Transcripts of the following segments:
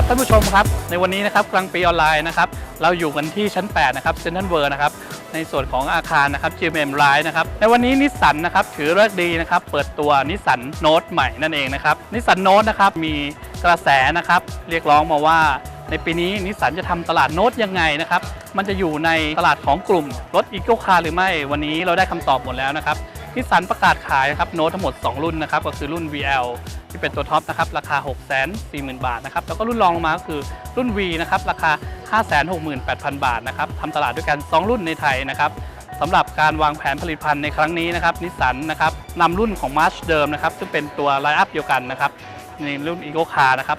ครับท่านผู้ชมครับในวันนี้นะครับกลางปีออนไลน์นะครับเราอยู่กันที่ชั้น 8 นะครับเซนทรัลเวิร์นะครับในส่วนของอาคารนะครับ GMM Line นะครับในวันนี้นิสสันนะครับถือเลิกษ์ดีนะครับเปิดตัวนิสสันโนตใหม่นั่นเองนะครับนิสสันโนตนะครับมีกระแสนะครับเรียกร้องมาว่าในปีนี้นิสสันจะทำตลาดโน้ตยังไงนะครับ มันจะอยู่ในตลาดของกลุ่มรถอีโคคาร์หรือไม่ วันนี้เราได้คำตอบหมดแล้วนะครับนิสสันประกาศขายนะครับโน้ตทั้งหมด 2 รุ่นนะครับ ก็คือรุ่น VL ที่เป็นตัวท็อปนะครับราคา 6 4 0 0 0 0 บาทนะครับแล้วก็รุ่นรองลงมาก็คือรุ่น V นะครับราคา 568,000 บาทนะครับทำตลาดด้วยกัน 2 รุ่นในไทยนะครับสำหรับการวางแผนผลิตภัณฑ์ในครั้งนี้นะครับนิสสันนะครับนำรุ่นของมาร์ชเดิมนะครับซึ่งเป็นตัวไลน์อัพเดียวกันนะครับในรุ่นอีโคคาร์นะครับ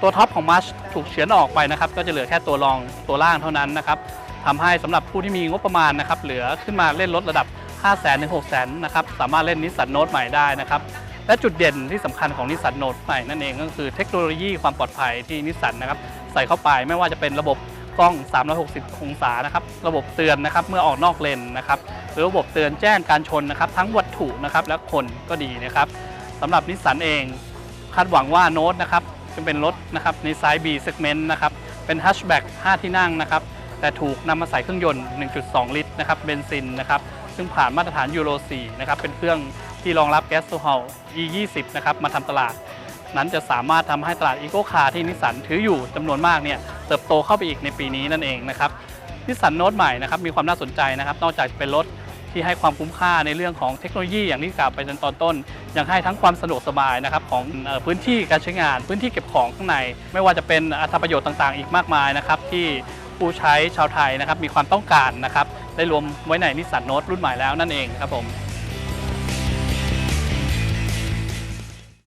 ตัวท็อปของมาร์ชถูกเฉือนออกไปนะครับก็จะเหลือแค่ตัวรองตัวล่างเท่านั้นนะครับทำให้สำหรับผู้ที่มีงบประมาณนะครับเหลือขึ้นมาเล่นรถระดับ 5 0 0 0 0 0 ถึง 6 0 0 0 0 นะครับสามารถเล่นนิสสันโนตใหม่ได้นะครับ และจุดเด่นที่สำคัญของนิสสันโนตใหม่นั่นเองก็คือเทคโนโลยีความปลอดภัยที่นิสสันนะครับใส่เข้าไปไม่ว่าจะเป็นระบบกล้อง 360 องศานะครับ ระบบเตือนนะครับเมื่อออกนอกเลนนะครับหรือระบบเตือนแจ้งการชนนะครับ ทั้งวัตถุนะครับและคนก็ดีนะครับสำหรับนิสสันเองคาดหวังว่าโน้ตนะครับจะเป็นรถนะครับในไซส์ B segment นะครับเป็นฮัชแบ็ก5 ที่นั่งนะครับแต่ถูกนำมาใส่เครื่องยนต์ 1.2 ลิตรนะครับเบนซินนะครับซึ่งผ่านมาตรฐานยูโร 4 นะครับเป็นเครื่อง ที่รองรับแก๊สโซฮอล E20 นะครับมาทำตลาด นั้นจะสามารถทำให้ตลาดอีโคคาร์ที่นิสสันถืออยู่จำนวนมากเนี่ยเติบโตเข้าไปอีกในปีนี้นั่นเองนะครับนิสสันโน้ตใหม่นะครับมีความน่าสนใจนะครับ นอกจากเป็นรถที่ให้ความคุ้มค่าในเรื่องของเทคโนโลยีอย่างที่กล่าวไปในตอนต้น ยังให้ทั้งความสะดวกสบายนะครับของพื้นที่การใช้งาน พื้นที่เก็บของข้างใน ไม่ว่าจะเป็นอัตประโยชน์ต่างๆ อีกมากมายนะครับที่ผู้ใช้ชาวไทยนะครับมีความต้องการนะครับได้รวมไว้ในนิสสันโนตรุ่นใหม่แล้วนั่นเองครับผม